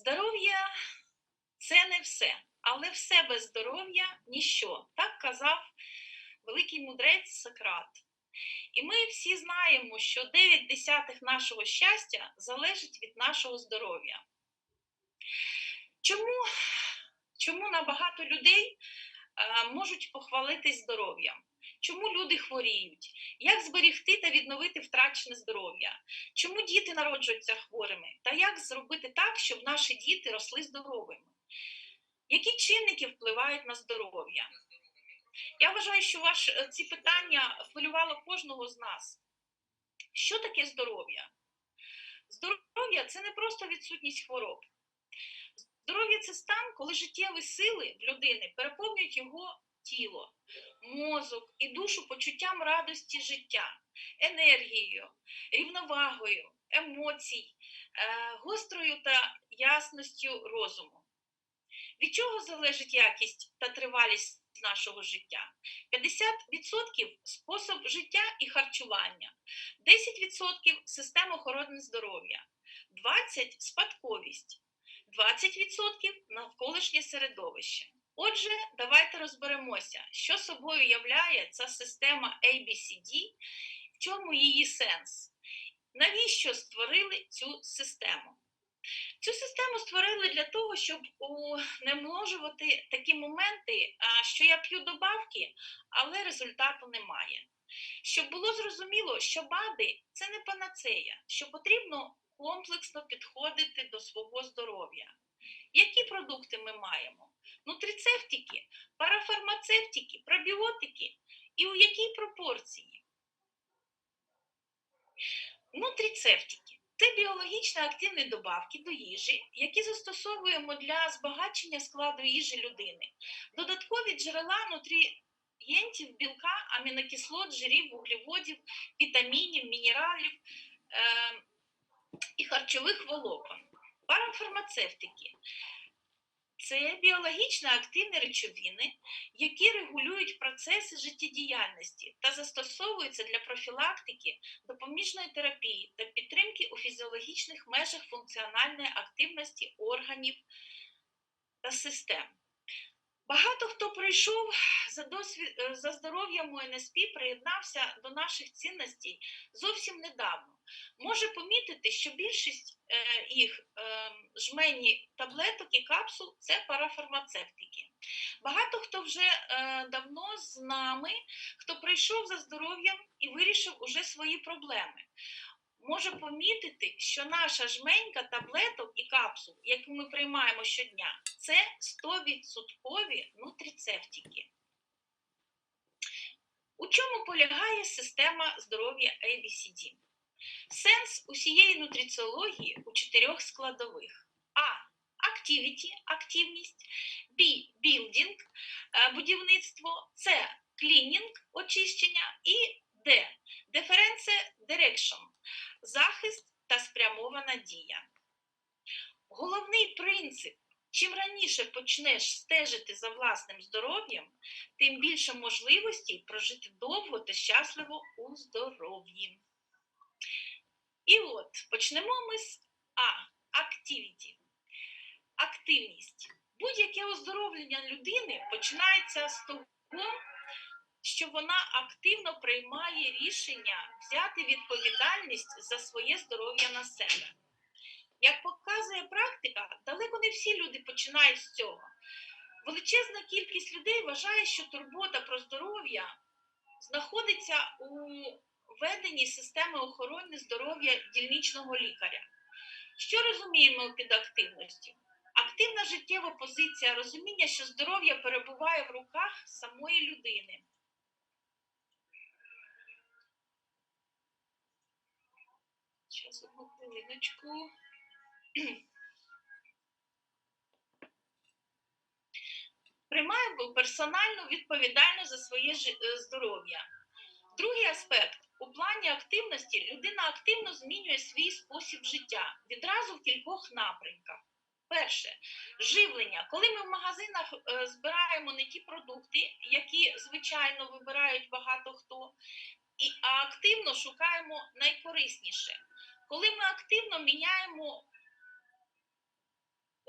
Здоров'я це не все, але все без здоров'я ніщо. Так казав великий мудрець Сократ. І ми всі знаємо, що 9 десятих нашого щастя залежить від нашого здоров'я. Чому, чому набагато людей е, можуть похвалитись здоров'ям? Чому люди хворіють? Як зберегти та відновити втрачене здоров'я? Чому діти народжуються хворими? Та як зробити так, щоб наші діти росли здоровими? Які чинники впливають на здоров'я? Я вважаю, що ваш, е, ці питання хвилювало кожного з нас. Що таке здоров'я? Здоров'я це не просто відсутність хвороб. Здоров'я це стан, коли життєві сили в людини переповнюють його тіло, мозок і душу почуттям радості життя, енергією, рівновагою, емоцій, е, гострою та ясністю розуму. Від чого залежить якість та тривалість нашого життя? 50% спосіб життя і харчування, 10% система охорони здоров'я, 20% спадковість, 20% навколишнє середовище. Отже, давайте розберемося, що собою являє ця система ABCD, в чому її сенс. Навіщо створили цю систему? Цю систему створили для того, щоб унеможувати такі моменти, що я п'ю добавки, але результату немає. Щоб було зрозуміло, що БАДи це не панацея, що потрібно комплексно підходити до свого здоров'я. Які продукти ми маємо? Нутрицептики, парафармацевтики, пробіотики і у якій пропорції? Нутрицептики це біологічно активні добавки до їжі, які застосовуємо для збагачення складу їжі людини. Додаткові джерела нутрієнтів, білка, амінокислот, жирів, вуглеводів, вітамінів, мінералів е, і харчових волокон. Парафармацевтики це біологічно активні речовини, які регулюють процеси життєдіяльності та застосовуються для профілактики, допоміжної терапії та підтримки у фізіологічних межах функціональної активності органів та систем. Багато хто прийшов за досвід за здоров'ям у НСП, приєднався до наших цінностей зовсім недавно. Може помітити, що більшість е, їх е, жмені таблеток і капсул це парафармацевтики. Багато хто вже е, давно з нами, хто прийшов за здоров'ям і вирішив уже свої проблеми. Може помітити, що наша жменька таблеток і капсул, яку ми приймаємо щодня, це 100% нутрицептики. У чому полягає система здоров'я ABCD? Сенс усієї нутриціології у чотирьох складових: А. Activity – активність, Б. Building – будівництво, С. Cleaning – очищення і Д. Difference Direction – захист та спрямована дія. Головний принцип Чим раніше почнеш стежити за власним здоров'ям, тим більше можливостей прожити довго та щасливо у здоров'ї. І от почнемо ми з А. Activity. Активність. Будь-яке оздоровлення людини починається з того, що вона активно приймає рішення взяти відповідальність за своє здоров'я на себе. Як показує практика, далеко не всі люди починають з цього. Величезна кількість людей вважає, що турбота про здоров'я знаходиться у веденні системи охорони здоров'я дільничного лікаря. Що розуміємо під активністю? Активна життєва позиція розуміння, що здоров'я перебуває в руках самої людини. Зараз одну хвилиночку. Приймає персональну відповідальність за своє е, здоров'я. Другий аспект плані активності людина активно змінює свій спосіб життя відразу в кількох напрямках. Перше живлення. Коли ми в магазинах е, збираємо не ті продукти, які звичайно вибирають багато хто, а активно шукаємо найкорисніше. Коли ми активно міняємо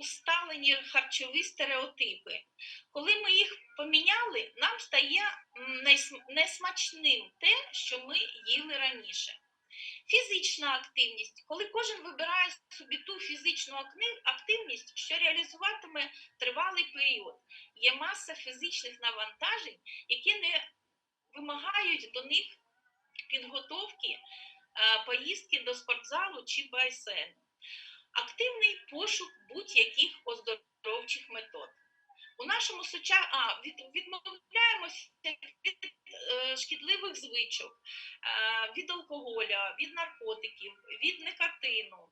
усталені харчові стереотипи. Коли ми їх поміняли, нам стає несмачним те, що ми їли раніше. Фізична активність, коли кожен вибирає собі ту фізичну активність, що реалізуватиме тривалий період. Є маса фізичних навантажень, які не вимагають до них підготовки е, поїздки до спортзалу чи басейну. Активний пошук будь-яких оздоровчих метод. У нашому суча... а, від... відмовляємося від е, шкідливих звичок, е, від алкоголя, від наркотиків, від никотину.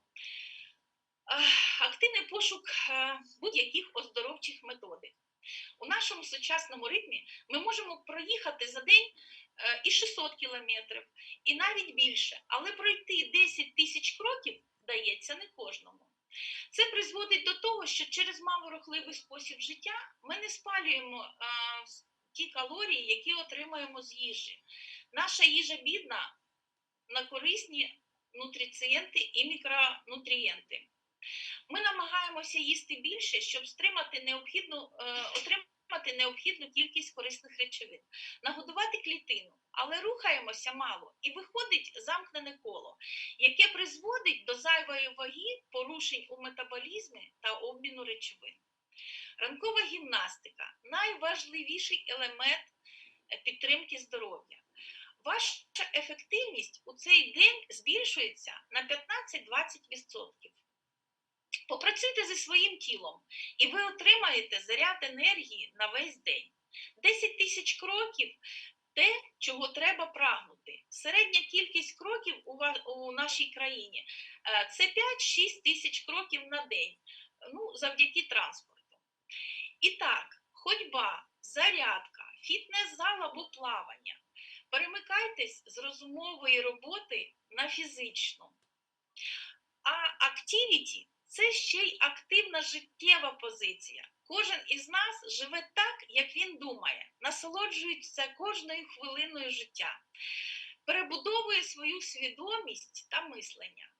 Е, активний пошук е, будь-яких оздоровчих методик. У нашому сучасному ритмі ми можемо проїхати за день е, і 600 кілометрів, і навіть більше, але пройти 10 тисяч кроків дається не кожному. Це призводить до того, що через малорухливий спосіб життя ми не спалюємо е, ті калорії, які отримуємо з їжі. Наша їжа бідна на корисні нутрицієнти і мікронутрієнти. Ми намагаємося їсти більше, щоб стримати необхідну, е, отримати необхідну кількість корисних речовин, нагодувати клітину, але рухаємося мало і виходить замкнене коло, яке призводить до зайвої ваги, порушень у метаболізмі та обміну речовин. Ранкова гімнастика найважливіший елемент е, підтримки здоров'я. Ваша ефективність у цей день збільшується на 15-20%. Попрацюйте зі своїм тілом, і ви отримаєте заряд енергії на весь день. 10 тисяч кроків те, чого треба прагнути. Середня кількість кроків у, нашій країні е, це 5-6 тисяч кроків на день, ну, завдяки транспорту. І так, ходьба, зарядка, фітнес-зал або плавання. Перемикайтесь з розумової роботи на фізичну. А активіті це ще й активна життєва позиція. Кожен із нас живе так, як він думає, насолоджується кожною хвилиною життя, перебудовує свою свідомість та мислення,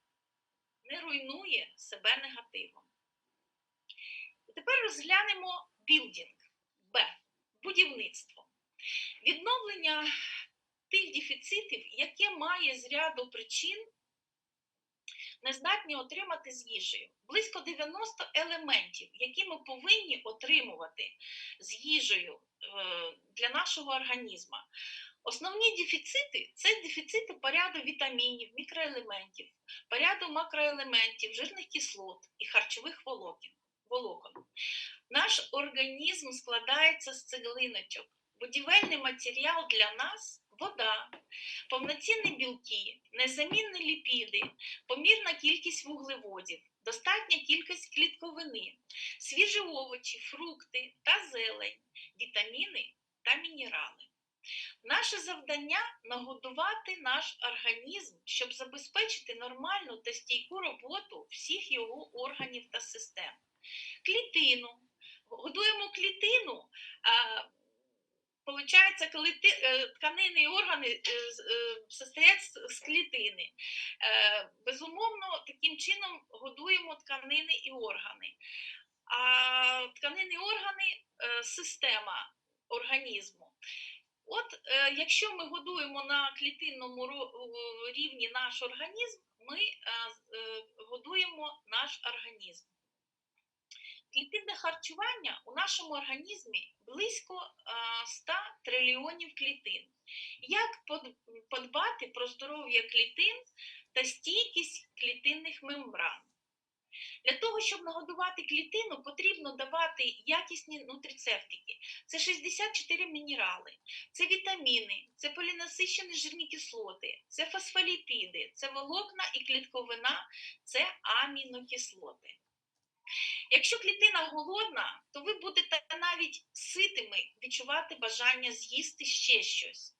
не руйнує себе негативом. І тепер розглянемо білдінг Б. Будівництво. Відновлення тих дефіцитів, яке має з ряду причин не здатні отримати з їжею. Близько 90 елементів, які ми повинні отримувати з їжею е, для нашого організму. Основні дефіцити це дефіцити по ряду вітамінів, мікроелементів, по ряду макроелементів, жирних кислот і харчових волокон. волокон. Наш організм складається з цеглиночок. Будівельний матеріал для нас вода, повноцінні білки, незамінні ліпіди, помірна кількість вуглеводів, достатня кількість клітковини, свіжі овочі, фрукти та зелень, вітаміни та мінерали. Наше завдання нагодувати наш організм, щоб забезпечити нормальну та стійку роботу всіх його органів та систем. Клітину. Годуємо клітину. Получається, коли ти- е, тканини і органи е, е, состоять з клітини. Безумовно, таким чином годуємо тканини і органи. А тканини і органи система організму. От якщо ми годуємо на клітинному рівні наш організм, ми годуємо наш організм. Клітинне харчування у нашому організмі близько е, 100 трильйонів клітин. Як подбати про здоров'я клітин та стійкість клітинних мембран? Для того, щоб нагодувати клітину, потрібно давати якісні нутрицептики. Це 64 мінерали, це вітаміни, це полінасичені жирні кислоти, це фосфоліпіди, це волокна і клітковина, це амінокислоти. Якщо клітина голодна, то ви будете навіть ситими відчувати бажання з'їсти ще щось.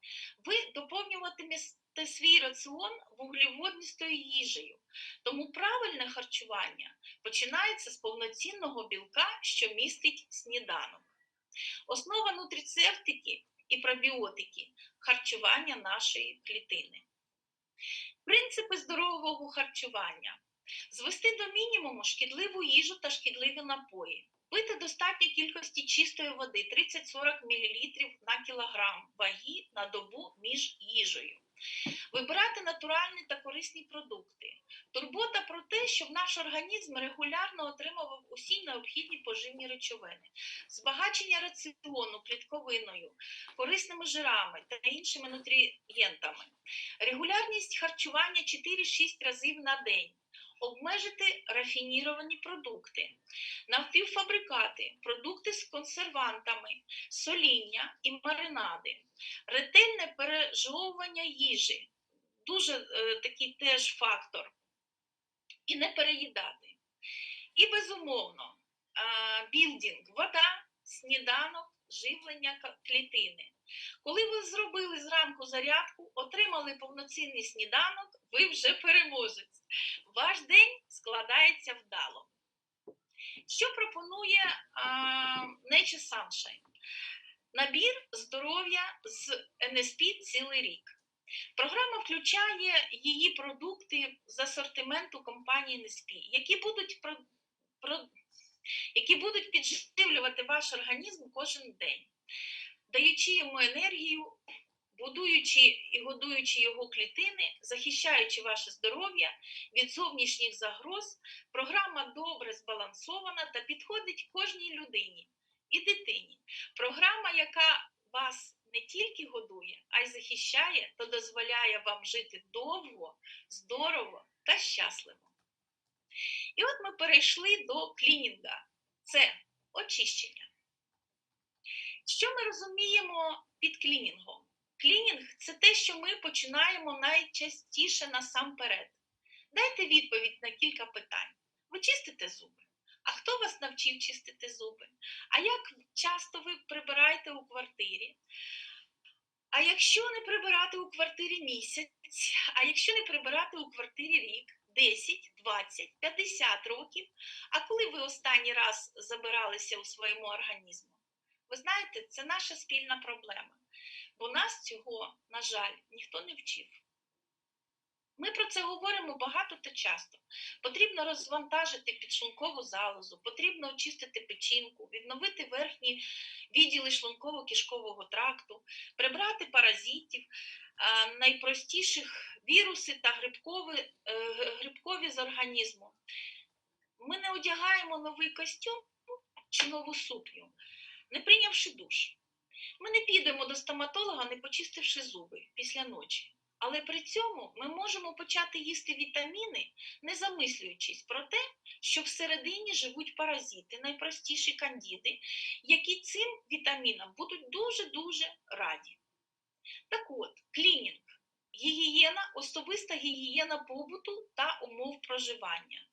Ви доповнюватимете свій раціон вуглеводністою їжею. Тому правильне харчування починається з повноцінного білка, що містить сніданок. Основа нутрицептики і пробіотики харчування нашої клітини. Принципи здорового харчування. Звести до мінімуму шкідливу їжу та шкідливі напої. Пити достатньо кількості чистої води 30-40 мл на кілограм ваги на добу між їжею. Вибирати натуральні та корисні продукти. Турбота про те, щоб наш організм регулярно отримував усі необхідні поживні речовини, збагачення раціону клітковиною, корисними жирами та іншими нутрієнтами, регулярність харчування 4-6 разів на день, обмежити рафініровані продукти, напівфабрикати, продукти з консервантами, соління і маринади, ретельне пережовування їжі, дуже е, такий теж фактор, і не переїдати. І безумовно, а, білдинг, вода, сніданок, живлення клітини. Коли ви зробили зранку зарядку, отримали повноцінний сніданок, ви вже переможець. Ваш день складається вдало. Що пропонує Nature Sunshine? Набір здоров'я з НСП цілий рік. Програма включає її продукти з асортименту компанії НСП, які будуть, про, про, які будуть підживлювати ваш організм кожен день, даючи йому енергію, будуючи і годуючи його клітини, захищаючи ваше здоров'я від зовнішніх загроз, програма добре збалансована та підходить кожній людині і дитині. Програма, яка вас не тільки годує, а й захищає та дозволяє вам жити довго, здорово та щасливо. І от ми перейшли до клінінга. Це очищення. Що ми розуміємо під клінінгом? Клінінг це те, що ми починаємо найчастіше насамперед. Дайте відповідь на кілька питань. Ви чистите зуби? А хто вас навчив чистити зуби? А як часто ви прибираєте у квартирі? А якщо не прибирати у квартирі місяць, а якщо не прибирати у квартирі рік, 10, 20, 50 років, а коли ви останній раз забиралися у своєму організму? Ви знаєте, це наша спільна проблема, бо нас цього, на жаль, ніхто не вчив. Ми про це говоримо багато та часто. Потрібно розвантажити підшлункову залозу, потрібно очистити печінку, відновити верхні відділи шлунково-кишкового тракту, прибрати паразитів, найпростіших віруси та грибкові, е, грибкові з організму. Ми не одягаємо новий костюм чи нову сукню, не прийнявши душ. Ми не підемо до стоматолога, не почистивши зуби після ночі. Але при цьому ми можемо почати їсти вітаміни, не замислюючись про те, що всередині живуть паразити, найпростіші кандіди, які цим вітамінам будуть дуже-дуже раді. Так от, клінінг, гігієна, особиста гігієна побуту та умов проживання,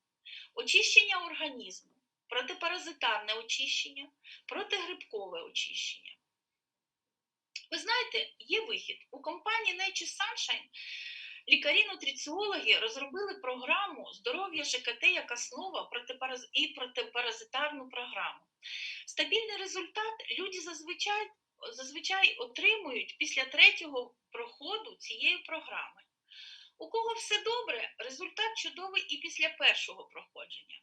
очищення організму, протипаразитарне очищення, протигрибкове очищення. Ви знаєте, є вихід. У компанії Nature Sunshine лікарі-нутриціологи розробили програму здоров'я ЖКТ як основа і протипаразитарну програму. Стабільний результат люди зазвичай, зазвичай отримують після третього проходу цієї програми. У кого все добре, результат чудовий і після першого проходження.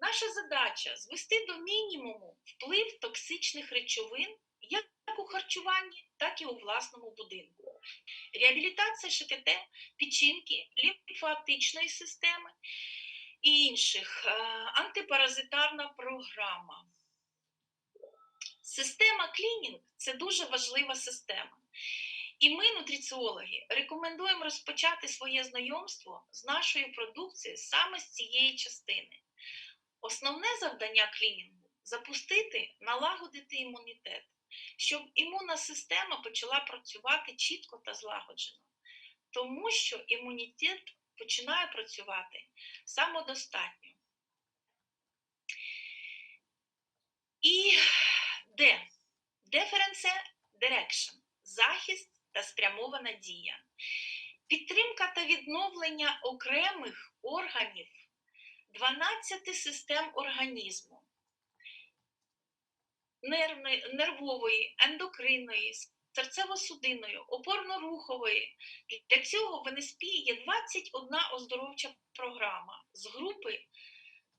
Наша задача звести до мінімуму вплив токсичних речовин як у харчуванні, так і у власному будинку. Реабілітація ШКТ, печінки, лімфоатичної системи і інших, е, антипаразитарна програма. Система клінінг це дуже важлива система. І ми, нутриціологи, рекомендуємо розпочати своє знайомство з нашою продукцією саме з цієї частини. Основне завдання клінінгу запустити, налагодити імунітет, щоб імунна система почала працювати чітко та злагоджено. Тому що імунітет починає працювати самодостатньо. І де? Difference Direction – захист та спрямована дія. Підтримка та відновлення окремих органів 12 систем організму нервної, нервової, ендокринної, серцево-судинної, опорно-рухової. Для цього в НСП є 21 оздоровча програма з групи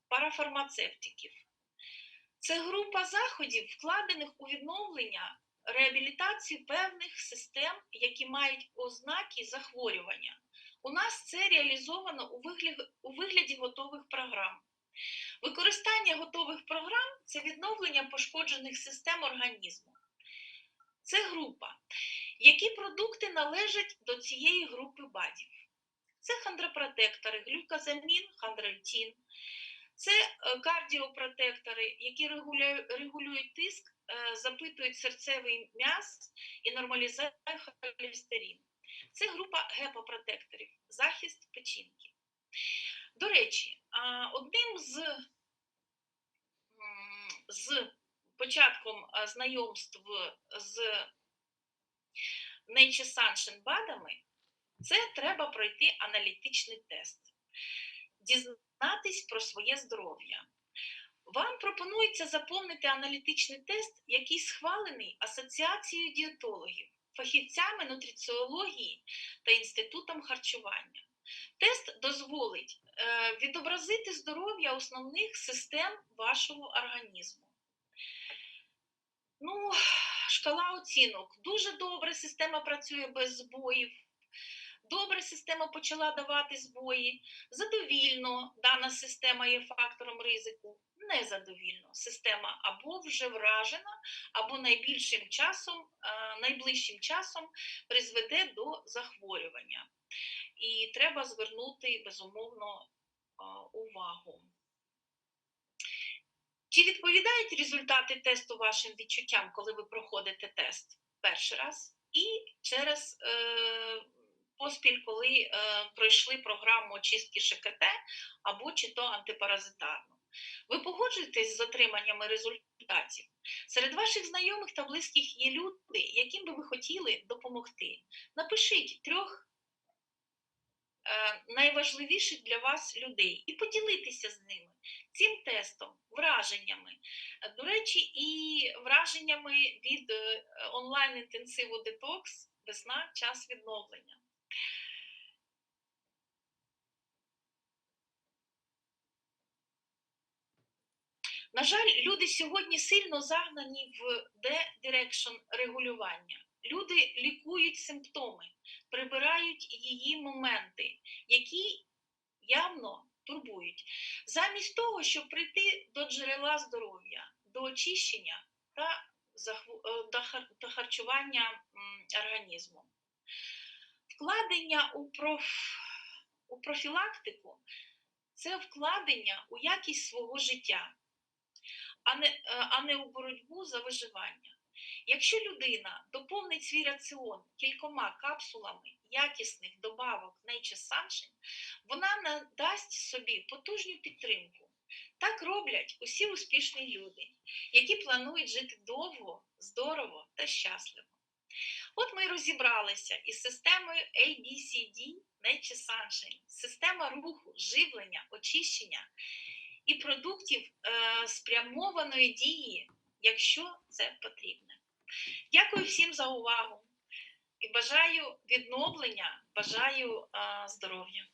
парафармацевтиків. Це група заходів, вкладених у відновлення реабілітацію певних систем, які мають ознаки захворювання. У нас це реалізовано у вигляді готових програм. Використання готових програм це відновлення пошкоджених систем організму. Це група. Які продукти належать до цієї групи БАДів? Це хондропротектори, глюказамін, хондролітін, це е, кардіопротектори, які регулюють тиск, е, запитують серцевий м'яз і нормалізують холестерин. Це група гепопротекторів, захист печінки. До речі, одним з, з початком знайомств з Nature Sunshine БАДами це треба пройти аналітичний тест, дізнатись про своє здоров'я. Вам пропонується заповнити аналітичний тест, який схвалений Асоціацією дієтологів, фахівцями нутриціології та інститутом харчування. Тест дозволить відобразити здоров'я основних систем вашого організму. Ну, шкала оцінок. Дуже добре, система працює без збоїв. Добре, система почала давати збої. Задовільно дана система є фактором ризику. Незадовільно. Система або вже вражена, або найбільшим часом, е, найближчим часом призведе до захворювання. І треба звернути безумовно увагу. Чи відповідають результати тесту вашим відчуттям, коли ви проходите тест перший раз, і через е, поспіль, коли е, пройшли програму очистки ШКТ або чи то антипаразитарну? Ви погоджуєтесь з отриманнями результатів? Серед ваших знайомих та близьких є люди, яким би ви хотіли допомогти. Напишіть трьох найважливіших для вас людей і поділитися з ними цим тестом, враженнями. Е, До речі, і враженнями від е, онлайн-інтенсиву детокс весна, час відновлення. На жаль, люди сьогодні сильно загнані в де-дирекшн регулювання. Люди лікують симптоми, прибирають її моменти, які явно турбують, замість того, щоб прийти до джерела здоров'я, до очищення та е, до харчування організму. Вкладення у, проф... у профілактику це вкладення у якість свого життя, а не, е, а не у боротьбу за виживання. Якщо людина доповнить свій раціон кількома капсулами якісних добавок Nature вона надасть собі потужну підтримку. Так роблять усі успішні люди, які планують жити довго, здорово та щасливо. От ми розібралися із системою ABCD Nature система руху, живлення, очищення і продуктів е, спрямованої дії, якщо це потрібно. Дякую всім за увагу і бажаю відновлення, бажаю здоров'я.